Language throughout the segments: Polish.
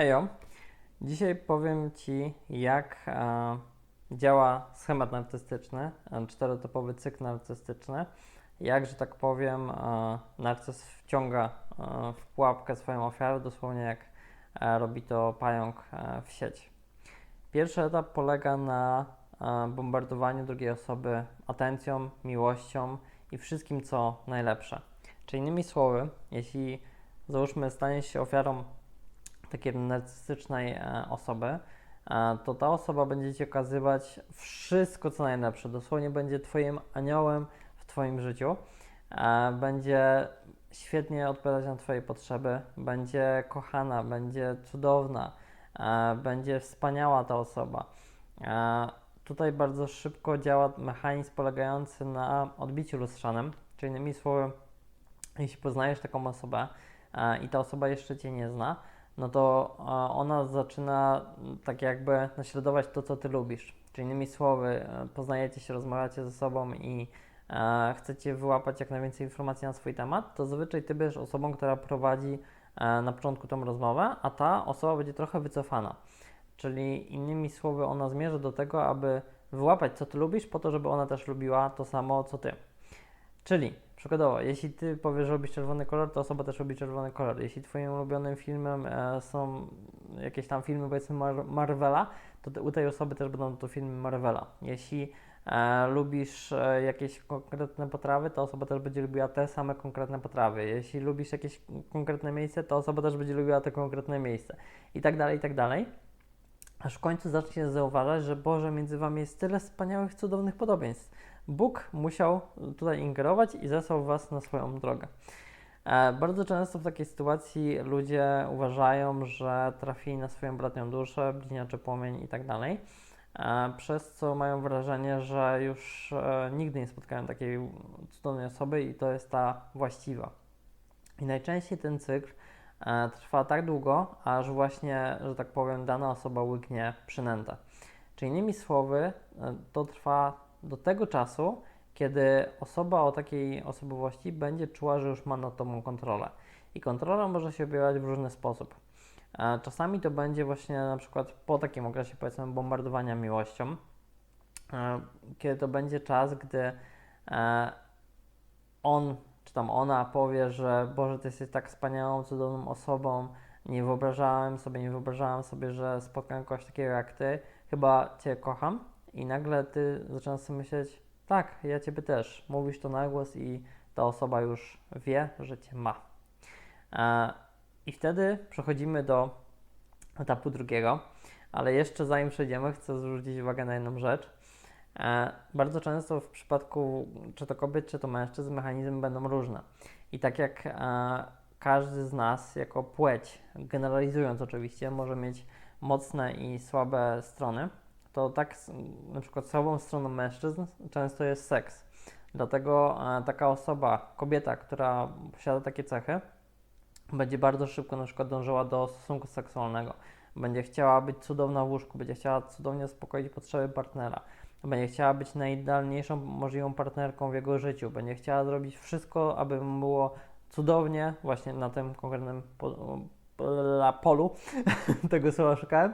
Hejo, dzisiaj powiem Ci, jak e, działa schemat narcystyczny, e, czterotopowy cykl narcystyczny, jak, że tak powiem, e, narcyz wciąga w pułapkę swoją ofiarę, dosłownie jak robi to pająk e, w sieć. Pierwszy etap polega na bombardowaniu drugiej osoby atencją, miłością i wszystkim, co najlepsze. Czyli innymi słowy, jeśli załóżmy staniesz się ofiarą takiej narcystycznej e, osoby, e, to ta osoba będzie Ci okazywać wszystko, co najlepsze. Dosłownie będzie Twoim aniołem w Twoim życiu. E, będzie świetnie odpowiadać na Twoje potrzeby, będzie kochana, będzie cudowna, będzie wspaniała ta osoba. Tutaj bardzo szybko działa mechanizm polegający na odbiciu lustrzanym, czyli innymi słowy, jeśli poznajesz taką osobę i ta osoba jeszcze Cię nie zna, no to ona zaczyna m, tak jakby naśladować to, co ty lubisz. Czyli innymi słowy, e, poznajecie się, rozmawiacie ze sobą i e, chcecie wyłapać jak najwięcej informacji na swój temat, to zazwyczaj ty będziesz osobą, która prowadzi e, na początku tą rozmowę, a ta osoba będzie trochę wycofana. Czyli innymi słowy, ona zmierza do tego, aby wyłapać, co ty lubisz, po to, żeby ona też lubiła to samo, co ty. Czyli Przykładowo, jeśli ty powiesz, że lubisz czerwony kolor, to osoba też lubi czerwony kolor. Jeśli twoim ulubionym filmem e, są jakieś tam filmy, powiedzmy Mar- Marvela, to te, u tej osoby też będą to filmy Marvela. Jeśli e, lubisz e, jakieś konkretne potrawy, to osoba też będzie lubiła te same konkretne potrawy. Jeśli lubisz jakieś konkretne miejsce, to osoba też będzie lubiła te konkretne miejsce. I tak dalej, i tak dalej. Aż w końcu zaczniesz zauważać, że Boże, między wami jest tyle wspaniałych, cudownych podobieństw. Bóg musiał tutaj ingerować i zesłał Was na swoją drogę. E, bardzo często w takiej sytuacji ludzie uważają, że trafili na swoją bratnią duszę, bliźniaczy płomień i tak dalej, e, przez co mają wrażenie, że już e, nigdy nie spotkają takiej cudownej osoby i to jest ta właściwa. I najczęściej ten cykl trwa tak długo, aż właśnie, że tak powiem, dana osoba łyknie przynętę. Czyli innymi słowy, e, to trwa do tego czasu, kiedy osoba o takiej osobowości będzie czuła, że już ma nad tobą kontrolę. I kontrola może się objawiać w różny sposób. E, Czasami to będzie właśnie na przykład po takim okresie, powiedzmy, bombardowania miłością, e, kiedy to będzie czas, gdy e, on czy tam ona powie, że Boże, Ty jesteś tak wspaniałą, cudowną osobą, nie wyobrażałem sobie, nie wyobrażałem sobie, że spotkałem kogoś takiego jak Ty, chyba Cię kocham. I nagle Ty zaczynasz sobie myśleć, tak, ja Ciebie też. Mówisz to na głos i ta osoba już wie, że Cię ma. E, I wtedy przechodzimy do etapu drugiego, ale jeszcze zanim przejdziemy, chcę zwrócić uwagę na jedną rzecz. E, bardzo często w przypadku czy to kobiet, czy to mężczyzn mechanizmy będą różne. I tak jak e, każdy z nas jako płeć, generalizując oczywiście, może mieć mocne i słabe strony, to tak na przykład słabą stroną mężczyzn często jest seks. Dlatego e, taka osoba, kobieta, która posiada takie cechy, będzie bardzo szybko na przykład dążyła do stosunku seksualnego. Będzie chciała być cudowna w łóżku, będzie chciała cudownie zaspokoić potrzeby partnera, będzie chciała być najidealniejszą możliwą partnerką w jego życiu, będzie chciała zrobić wszystko, aby mu było cudownie właśnie na tym konkretnym po, po, polu, tego słowa szukałem.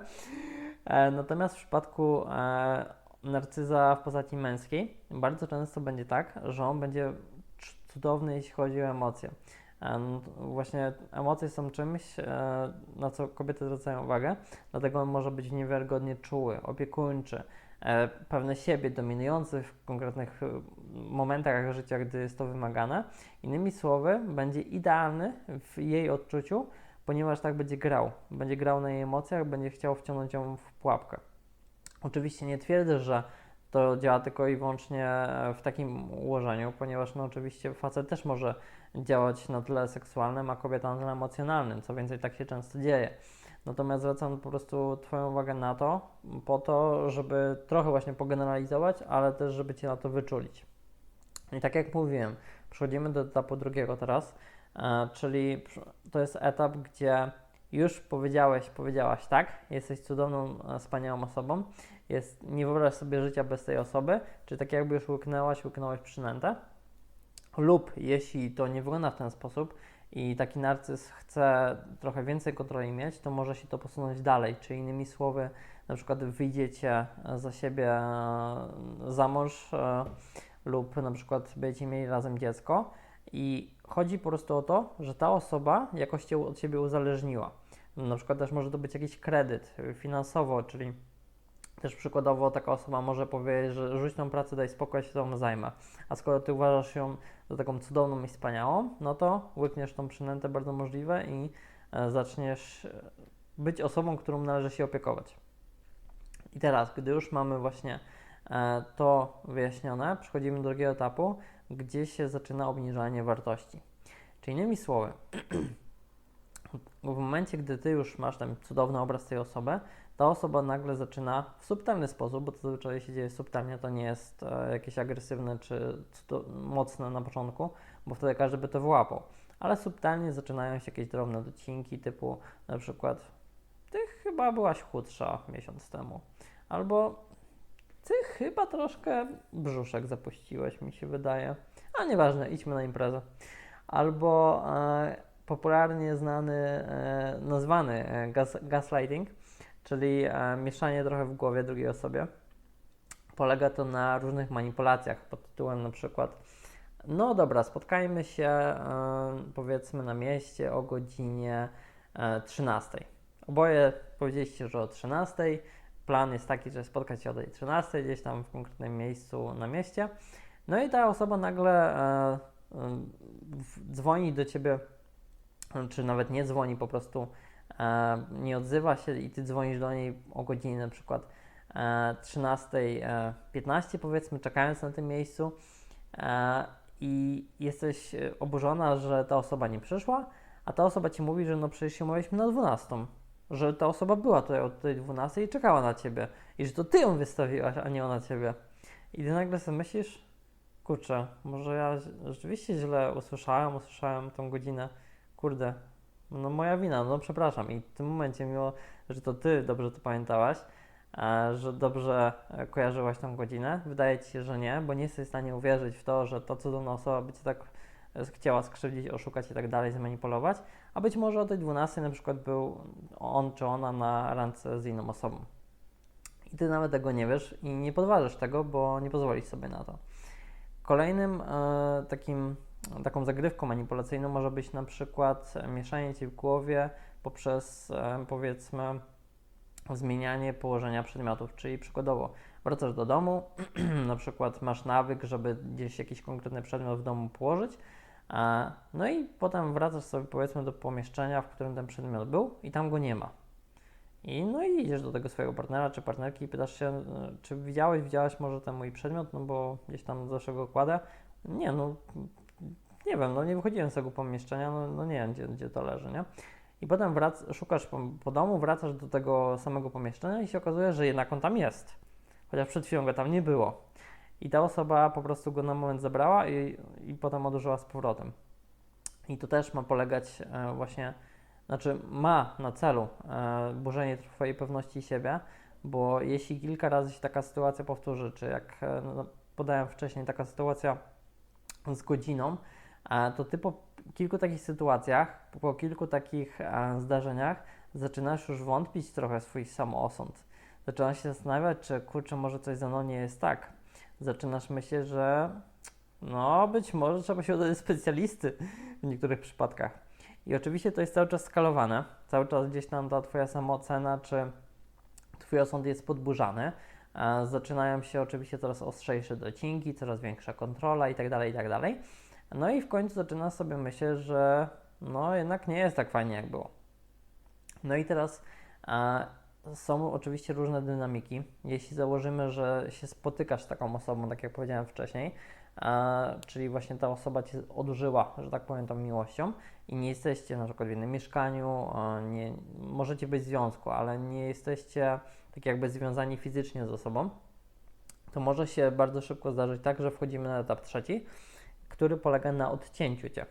E, Natomiast w przypadku e, narcyza w postaci męskiej bardzo często będzie tak, że on będzie cudowny, jeśli chodzi o emocje. E, no Właśnie emocje są czymś, e, na co kobiety zwracają uwagę, dlatego on może być niewiarygodnie czuły, opiekuńczy, e, pewny siebie, dominujący w konkretnych e, momentach życia, gdy jest to wymagane. Innymi słowy, będzie idealny w jej odczuciu, ponieważ tak będzie grał. Będzie grał na jej emocjach, będzie chciał wciągnąć ją w pułapkę. Oczywiście nie twierdzę, że to działa tylko i wyłącznie w takim ułożeniu, ponieważ no oczywiście facet też może działać na tle seksualnym, a kobieta na tle emocjonalnym. Co więcej, tak się często dzieje. Natomiast zwracam po prostu Twoją uwagę na to, po to, żeby trochę właśnie pogeneralizować, ale też, żeby Cię na to wyczulić. I tak jak mówiłem, przechodzimy do etapu drugiego teraz, e, czyli to jest etap, gdzie już powiedziałeś, powiedziałaś tak, jesteś cudowną, e, wspaniałą osobą, jest, nie wyobraź sobie życia bez tej osoby, czy tak jakby już łyknęłaś, łyknąłeś przynętę, lub jeśli to nie wygląda w ten sposób, i taki narcyz chce trochę więcej kontroli mieć, to może się to posunąć dalej. Czy innymi słowy, na przykład wyjdziecie za siebie e, za mąż e, lub na przykład będziecie mieli razem dziecko i chodzi po prostu o to, że ta osoba jakoś cię od siebie uzależniła. Na przykład też może to być jakiś kredyt finansowo, czyli też przykładowo taka osoba może powiedzieć, że rzuć tą pracę, daj spokój, się tą zajmę. A skoro ty uważasz ją za taką cudowną i wspaniałą, no to łykniesz tą przynętę bardzo możliwe i e, zaczniesz e, być osobą, którą należy się opiekować. I teraz, gdy już mamy właśnie e, to wyjaśnione, przechodzimy do drugiego etapu, gdzie się zaczyna obniżanie wartości. Czyli innymi słowy, w momencie, gdy ty już masz ten cudowny obraz tej osoby, ta osoba nagle zaczyna w subtelny sposób, bo to zazwyczaj się dzieje subtelnie, to nie jest e, jakieś agresywne czy mocne na początku, bo wtedy każdy by to wyłapał. Ale subtelnie zaczynają się jakieś drobne docinki, typu na przykład ty chyba byłaś chudsza miesiąc temu, albo ty chyba troszkę brzuszek zapuściłeś, mi się wydaje, a nieważne, idźmy na imprezę. Albo e, popularnie znany, e, nazwany e, gas, gaslighting, czyli e, mieszanie trochę w głowie drugiej osobie. Polega to na różnych manipulacjach pod tytułem na przykład no dobra, spotkajmy się e, powiedzmy na mieście o godzinie e, 13. Oboje powiedzieliście, że o 13. Plan jest taki, że spotkać się o tej 13 gdzieś tam w konkretnym miejscu na mieście. No i ta osoba nagle e, w, dzwoni do ciebie, czy nawet nie dzwoni, po prostu e, nie odzywa się i ty dzwonisz do niej o godzinie na przykład e, 13.15 powiedzmy, czekając na tym miejscu e, i jesteś oburzona, że ta osoba nie przyszła, a ta osoba ci mówi, że no przecież się mówiliśmy na 12, że ta osoba była tutaj od tej 12 i czekała na ciebie i że to ty ją wystawiłaś, a nie ona ciebie. I ty nagle sobie myślisz, kurczę, może ja rzeczywiście źle usłyszałem, usłyszałem tą godzinę, kurde, no moja wina, no przepraszam. I w tym momencie, mimo że to ty dobrze to pamiętałaś, że dobrze e, kojarzyłaś tą godzinę, wydaje ci się, że nie, bo nie jesteś w stanie uwierzyć w to, że to cudowna osoba by cię tak e, chciała skrzywdzić, oszukać i tak dalej, zmanipulować, a być może o tej 12 na przykład był on czy ona na randce z inną osobą. I ty nawet tego nie wiesz i nie podważysz tego, bo nie pozwolisz sobie na to. Kolejnym e, takim taką zagrywką manipulacyjną może być na przykład mieszanie ci w głowie poprzez e, powiedzmy zmienianie położenia przedmiotów, czyli przykładowo wracasz do domu, na przykład masz nawyk, żeby gdzieś jakiś konkretny przedmiot w domu położyć, e, no i potem wracasz sobie powiedzmy do pomieszczenia, w którym ten przedmiot był i tam go nie ma. I no i idziesz do tego swojego partnera czy partnerki i pytasz się, e, czy widziałeś, widziałaś może ten mój przedmiot, no bo gdzieś tam zawsze go kładę. Nie, no nie wiem, no nie wychodziłem z tego pomieszczenia, no, no nie wiem, gdzie, gdzie to leży, nie? I potem wrac, szukasz po, po, domu, wracasz do tego samego pomieszczenia i się okazuje, że jednak on tam jest. Chociaż przed chwilą go tam nie było. I ta osoba po prostu go na moment zabrała i, i potem odłożyła z powrotem. I to też ma polegać e, właśnie, znaczy ma na celu e, burzenie Twojej pewności siebie, bo jeśli kilka razy się taka sytuacja powtórzy, czy jak e, no, podałem wcześniej, taka sytuacja z godziną, to ty po kilku takich sytuacjach, po kilku takich zdarzeniach zaczynasz już wątpić trochę swój samoosąd. Zaczynasz się zastanawiać, czy kurczę, może coś ze mną nie jest tak. Zaczynasz myśleć, że no być może trzeba się udać do specjalisty w niektórych przypadkach. I oczywiście to jest cały czas skalowane. Cały czas gdzieś tam ta Twoja samoocena czy Twój osąd jest podburzany. Zaczynają się oczywiście coraz ostrzejsze docinki, coraz większa kontrola itd., tak itd. No i w końcu zaczyna sobie myśleć, że no jednak nie jest tak fajnie jak było. No i teraz są oczywiście różne dynamiki. Jeśli założymy, że się spotykasz z taką osobą, tak jak powiedziałem wcześniej, czyli właśnie ta osoba cię odżyła, że tak powiem, tą miłością i nie jesteście na przykład w jednym mieszkaniu, nie, możecie być w związku, ale nie jesteście tak jakby związani fizycznie ze sobą, to może się bardzo szybko zdarzyć tak, że wchodzimy na etap trzeci, który polega na odcięciu cię.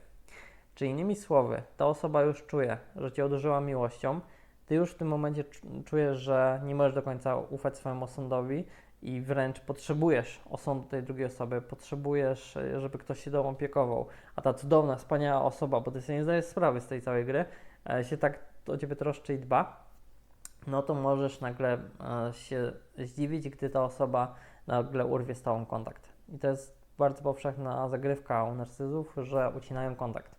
Czy innymi słowy, ta osoba już czuje, że cię odżyła miłością, ty już w tym momencie czujesz, że nie możesz do końca ufać swojemu osądowi i wręcz potrzebujesz osądu tej drugiej osoby, potrzebujesz, e, żeby ktoś się tobą opiekował, a ta cudowna, wspaniała osoba, bo ty sobie nie zdajesz sprawy z tej całej gry, e, się tak o ciebie troszczy i dba, no to możesz nagle e, się zdziwić, gdy ta osoba nagle urwie z tobą kontakt. I to jest bardzo powszechna zagrywka u narcyzów, że ucinają kontakt.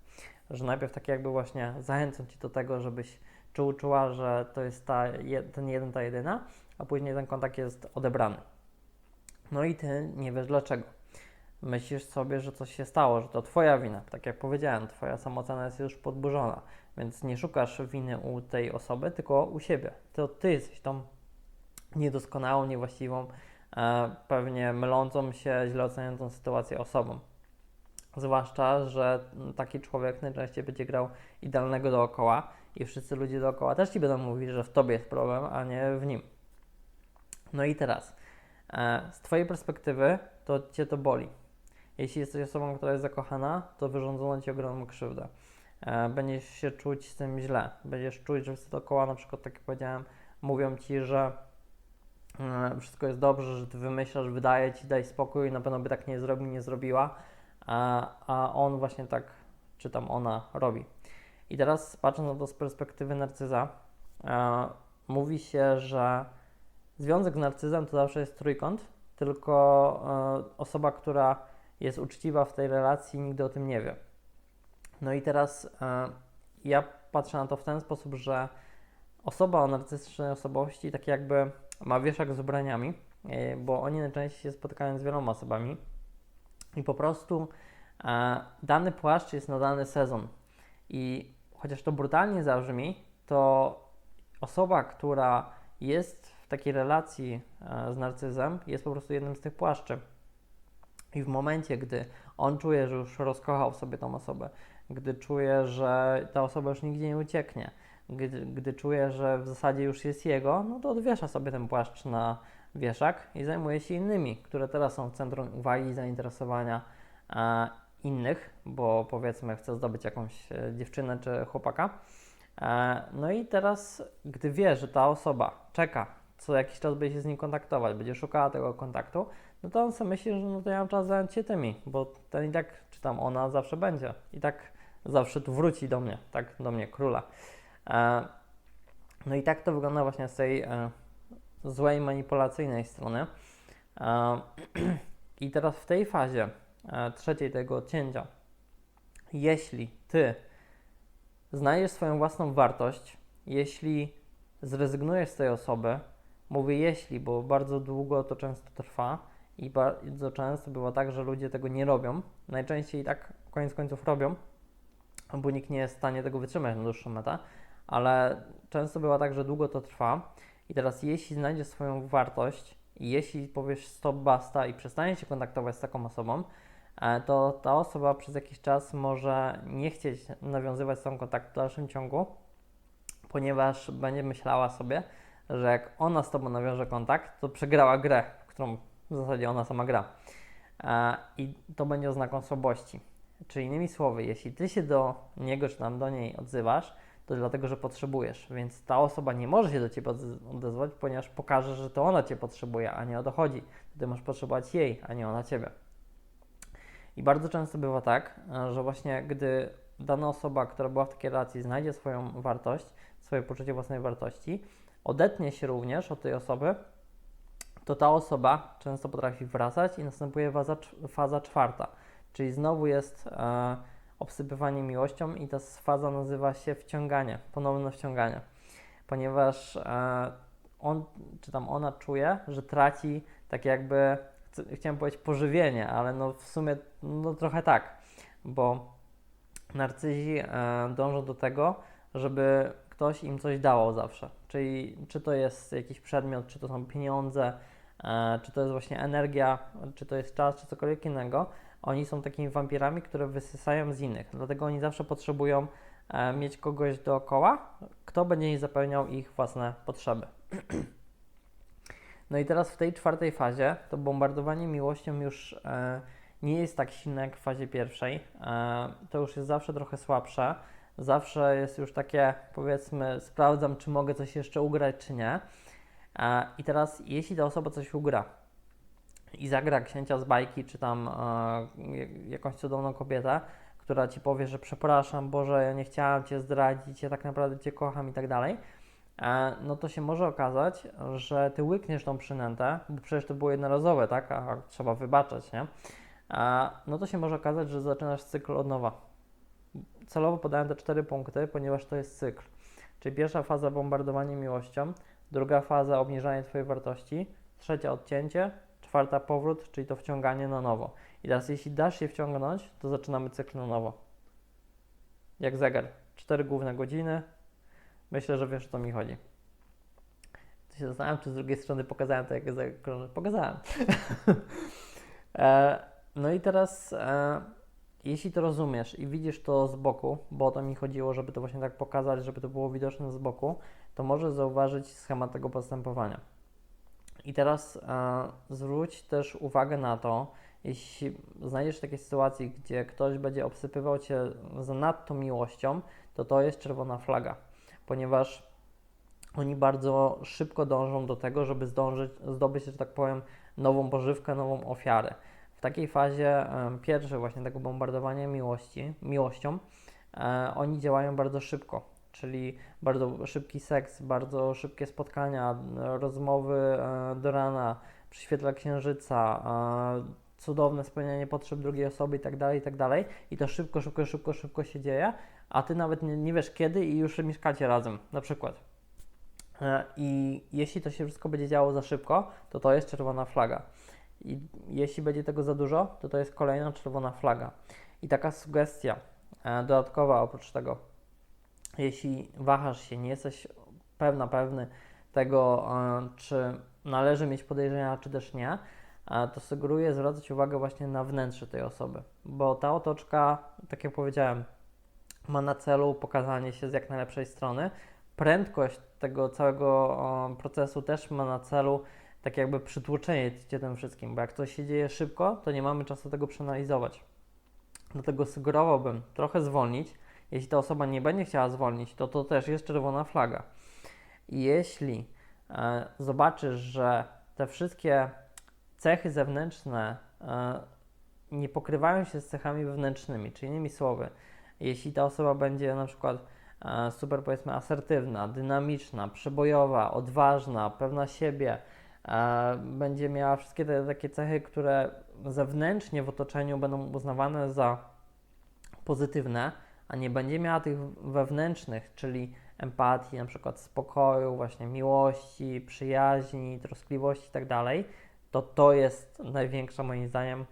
Że najpierw tak jakby właśnie zachęcą ci do tego, żebyś czuł, czuła, że to jest ta, ten jeden, ta jedyna, a później ten kontakt jest odebrany. No i ty nie wiesz dlaczego. Myślisz sobie, że coś się stało, że to twoja wina. Tak jak powiedziałem, twoja samoocena jest już podburzona, więc nie szukasz winy u tej osoby, tylko u siebie. To ty jesteś tą niedoskonałą, niewłaściwą, pewnie mylącą się, źle oceniającą sytuację osobą. Zwłaszcza, że taki człowiek najczęściej będzie grał idealnego dookoła i wszyscy ludzie dookoła też ci będą mówić, że w tobie jest problem, a nie w nim. No i teraz, e, z twojej perspektywy, to cię to boli. Jeśli jesteś osobą, która jest zakochana, to wyrządzono ci ogromną krzywdę. E, będziesz się czuć z tym źle. Będziesz czuć, że wszyscy dookoła, na przykład, tak jak powiedziałem, mówią ci, że e, wszystko jest dobrze, że ty wymyślasz, wydaje ci, daj spokój, na pewno by tak nie zrobił, nie zrobiła, a, a on właśnie tak, czy tam ona robi. I teraz patrząc na to z perspektywy narcyza, e, mówi się, że związek z narcyzem to zawsze jest trójkąt, tylko e, osoba, która jest uczciwa w tej relacji, nigdy o tym nie wie. No i teraz e, ja patrzę na to w ten sposób, że osoba o narcystycznej osobowości tak jakby ma wieszak z ubraniami, e, bo oni najczęściej się spotykają z wieloma osobami i po prostu e, dany płaszcz jest na dany sezon. I chociaż to brutalnie zabrzmi, to osoba, która jest w takiej relacji e, z narcyzem, jest po prostu jednym z tych płaszczy. I w momencie, gdy on czuje, że już rozkochał sobie tą osobę, gdy czuje, że ta osoba już nigdzie nie ucieknie, gdy, gdy czuje, że w zasadzie już jest jego, no to odwiesza sobie ten płaszcz na wieszak i zajmuje się innymi, które teraz są w centrum uwagi i zainteresowania e, innych, bo powiedzmy chce zdobyć jakąś e, dziewczynę czy chłopaka. E, no i teraz, gdy wie, że ta osoba czeka, co jakiś czas będzie się z nim kontaktować, będzie szukała tego kontaktu, no to on sobie myśli, że no to ja mam czas zająć się tymi, bo ten i tak, czy tam ona zawsze będzie. I tak zawsze tu wróci do mnie, tak, do mnie, króla. E, no i tak to wygląda właśnie z tej e, złej, manipulacyjnej strony. E, I teraz w tej fazie trzeciej tego odcięcia, jeśli ty znajdziesz swoją własną wartość, jeśli zrezygnujesz z tej osoby, mówię jeśli, bo bardzo długo to często trwa i bardzo często bywa tak, że ludzie tego nie robią. Najczęściej tak koniec końców robią, bo nikt nie jest w stanie tego wytrzymać na dłuższą metę, ale często bywa tak, że długo to trwa. I teraz, jeśli znajdziesz swoją wartość i jeśli powiesz stop, basta i przestaniesz się kontaktować z taką osobą, e, to ta osoba przez jakiś czas może nie chcieć nawiązywać z tą kontaktu w dalszym ciągu, ponieważ będzie myślała sobie, że jak ona z Tobą nawiąże kontakt, to przegrała grę, którą w zasadzie ona sama gra. E, I to będzie oznaką słabości. Czyli innymi słowy, jeśli Ty się do niego czy tam do niej odzywasz, to dlatego, że potrzebujesz, więc ta osoba nie może się do Ciebie odezwać, ponieważ pokaże, że to ona Cię potrzebuje, a nie o to chodzi. Ty masz potrzebować jej, a nie ona Ciebie. I bardzo często bywa tak, że właśnie gdy dana osoba, która była w takiej relacji, znajdzie swoją wartość, swoje poczucie własnej wartości, odetnie się również od tej osoby, to ta osoba często potrafi wracać i następuje faza, faza czwarta, czyli znowu jest e, obsypywanie miłością i ta faza nazywa się wciąganie, ponowne wciąganie, ponieważ e, on czy tam ona czuje, że traci tak jakby, chciałem powiedzieć pożywienie, ale no w sumie no trochę tak, bo narcyzi e, dążą do tego, żeby ktoś im coś dawał zawsze. Czyli czy to jest jakiś przedmiot, czy to są pieniądze, e, czy to jest właśnie energia, czy to jest czas, czy cokolwiek innego. Oni są takimi wampirami, które wysysają z innych. Dlatego oni zawsze potrzebują e, mieć kogoś dookoła, kto będzie zapełniał ich własne potrzeby. No i teraz w tej czwartej fazie to bombardowanie miłością już e, nie jest tak silne jak w fazie pierwszej. E, to już jest zawsze trochę słabsze zawsze jest już takie, powiedzmy, sprawdzam, czy mogę coś jeszcze ugrać, czy nie. I teraz, jeśli ta osoba coś ugra, i zagra księcia z bajki, czy tam e, jakąś cudowną kobietę, która ci powie, że przepraszam, Boże, ja nie chciałam cię zdradzić, ja tak naprawdę cię kocham i tak dalej, e, no to się może okazać, że ty łykniesz tą przynętę, bo przecież to było jednorazowe, tak? A trzeba wybaczać, nie? E, no to się może okazać, że zaczynasz cykl od nowa. Celowo podałem te cztery punkty, ponieważ to jest cykl. Czyli pierwsza faza bombardowanie miłością, druga faza obniżanie Twojej wartości, trzecia odcięcie, czwarta powrót, czyli to wciąganie na nowo. I teraz jeśli dasz się wciągnąć, to zaczynamy cykl na nowo. Jak zegar. Cztery główne godziny. Myślę, że wiesz o co mi chodzi. To się zastanawiam, czy z drugiej strony pokazałem to, jak zegar. Pokazałem. e, no i teraz, e, jeśli to rozumiesz i widzisz to z boku, bo o to mi chodziło, żeby to właśnie tak pokazać, żeby to było widoczne z boku, to możesz zauważyć schemat tego postępowania. I teraz e, zwróć też uwagę na to, jeśli znajdziesz takie sytuacje, gdzie ktoś będzie obsypywał cię zanadto miłością, to to jest czerwona flaga, ponieważ oni bardzo szybko dążą do tego, żeby zdążyć, zdobyć, że tak powiem, nową pożywkę, nową ofiarę. W takiej fazie e, pierwszej właśnie tego bombardowania miłości, miłością, e, oni działają bardzo szybko czyli bardzo szybki seks, bardzo szybkie spotkania, rozmowy e, do rana, przy świetle księżyca, e, cudowne spełnianie potrzeb drugiej osoby itd., tak itd. Tak I to szybko, szybko, szybko, szybko się dzieje, a ty nawet nie, nie wiesz kiedy i już mieszkacie razem, na przykład. E, I jeśli to się wszystko będzie działo za szybko, to to jest czerwona flaga. I jeśli będzie tego za dużo, to to jest kolejna czerwona flaga. I taka sugestia dodatkowa oprócz tego, jeśli wahasz się, nie jesteś pewna, pewny tego, e, czy należy mieć podejrzenia, czy też nie, e, to sugeruję zwracać uwagę właśnie na wnętrze tej osoby, bo ta otoczka, tak jak powiedziałem, ma na celu pokazanie się z jak najlepszej strony. Prędkość tego całego procesu też ma na celu tak jakby przytłoczenie cię tym wszystkim, bo jak to się dzieje szybko, to nie mamy czasu tego przeanalizować. Dlatego sugerowałbym trochę zwolnić, jeśli ta osoba nie będzie chciała zwolnić, to to też jest czerwona flaga. Jeśli e, zobaczysz, że te wszystkie cechy zewnętrzne e, nie pokrywają się z cechami wewnętrznymi, czyli innymi słowy, jeśli ta osoba będzie na przykład e, super powiedzmy asertywna, dynamiczna, przebojowa, odważna, pewna siebie, e, będzie miała wszystkie te takie cechy, które zewnętrznie w otoczeniu będą uznawane za pozytywne, a nie będzie miała tych wewnętrznych, czyli empatii, na przykład spokoju, właśnie miłości, przyjaźni, troskliwości itd., tak to to jest największa moim zdaniem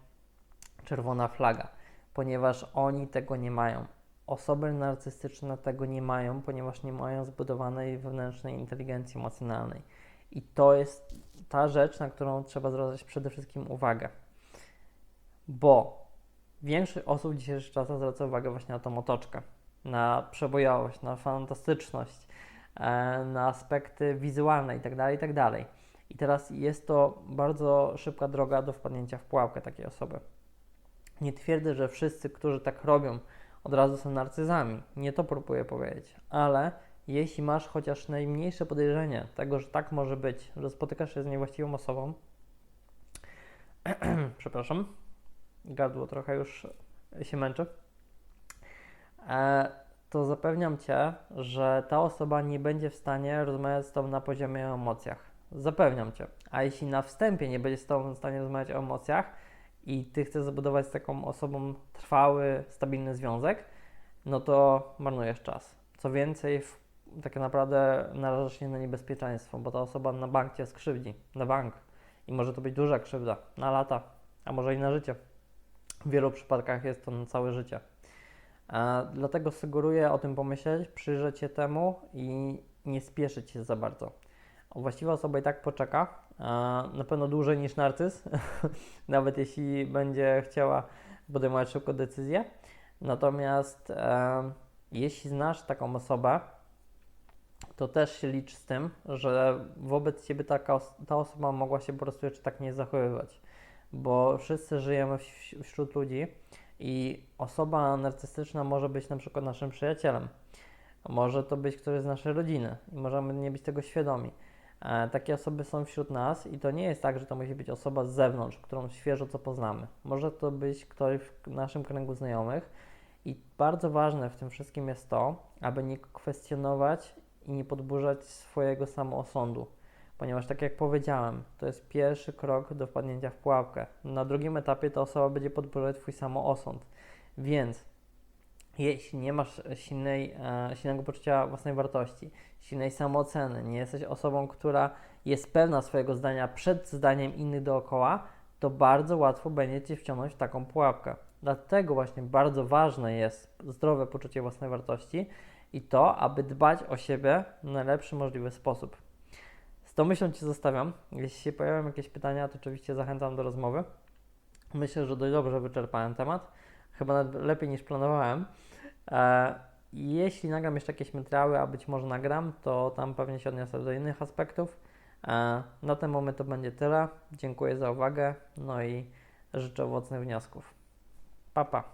czerwona flaga, ponieważ oni tego nie mają. Osoby narcystyczne tego nie mają, ponieważ nie mają zbudowanej wewnętrznej inteligencji emocjonalnej. I to jest ta rzecz, na którą trzeba zwracać przede wszystkim uwagę. Bo większość osób w dzisiejszych czasach zwraca uwagę właśnie na tą otoczkę, na przebojowość, na fantastyczność, e, na aspekty wizualne itd., tak itd. Tak I teraz jest to bardzo szybka droga do wpadnięcia w pułapkę takiej osoby. Nie twierdzę, że wszyscy, którzy tak robią, od razu są narcyzami. Nie to próbuję powiedzieć, ale jeśli masz chociaż najmniejsze podejrzenie tego, że tak może być, że spotykasz się z niewłaściwą osobą, przepraszam, gardło trochę już się męczy, e, to zapewniam Cię, że ta osoba nie będzie w stanie rozmawiać z Tobą na poziomie emocjach. Zapewniam Cię. A jeśli na wstępie nie będzie z Tobą w stanie rozmawiać o emocjach i Ty chcesz zbudować z taką osobą trwały, stabilny związek, no to marnujesz czas. Co więcej, tak naprawdę narażasz się na niebezpieczeństwo, bo ta osoba na bank Cię skrzywdzi. Na bank. I może to być duża krzywda. Na lata, a może i na życie. W wielu przypadkach jest to na całe życie. E, dlatego sugeruję o tym pomyśleć, przyjrzeć się temu i nie spieszyć się za bardzo. Właściwa osoba i tak poczeka, e, na pewno dłużej niż narcyz, nawet jeśli będzie chciała podejmować szybko decyzję. Natomiast e, jeśli znasz taką osobę, to też się licz z tym, że wobec Ciebie taka, ta osoba mogła się po prostu jeszcze tak nie zachowywać bo wszyscy żyjemy wśród ludzi i osoba narcystyczna może być na przykład naszym przyjacielem. Może to być ktoś z naszej rodziny i możemy nie być tego świadomi. E, Takie osoby są wśród nas i to nie jest tak, że to musi być osoba z zewnątrz, którą świeżo co poznamy. Może to być ktoś w naszym kręgu znajomych i bardzo ważne w tym wszystkim jest to, aby nie kwestionować i nie podburzać swojego samoosądu, ponieważ tak jak powiedziałem, to jest pierwszy krok do wpadnięcia w pułapkę. Na drugim etapie ta osoba będzie podburzać Twój samoosąd, więc jeśli nie masz silnej, e, silnego poczucia własnej wartości, silnej samooceny, nie jesteś osobą, która jest pewna swojego zdania przed zdaniem innych dookoła, to bardzo łatwo będzie Cię wciągnąć w taką pułapkę. Dlatego właśnie bardzo ważne jest zdrowe poczucie własnej wartości i to, aby dbać o siebie w najlepszy możliwy sposób. Z tą myślą Ci zostawiam. Jeśli się pojawią jakieś pytania, to oczywiście zachęcam do rozmowy. Myślę, że dość dobrze wyczerpałem temat. Chyba nawet lepiej niż planowałem. E, jeśli nagram jeszcze jakieś materiały, a być może nagram, to tam pewnie się odniosę do innych aspektów. E, na ten moment to będzie tyle. Dziękuję za uwagę. No i życzę owocnych wniosków. Pa, pa.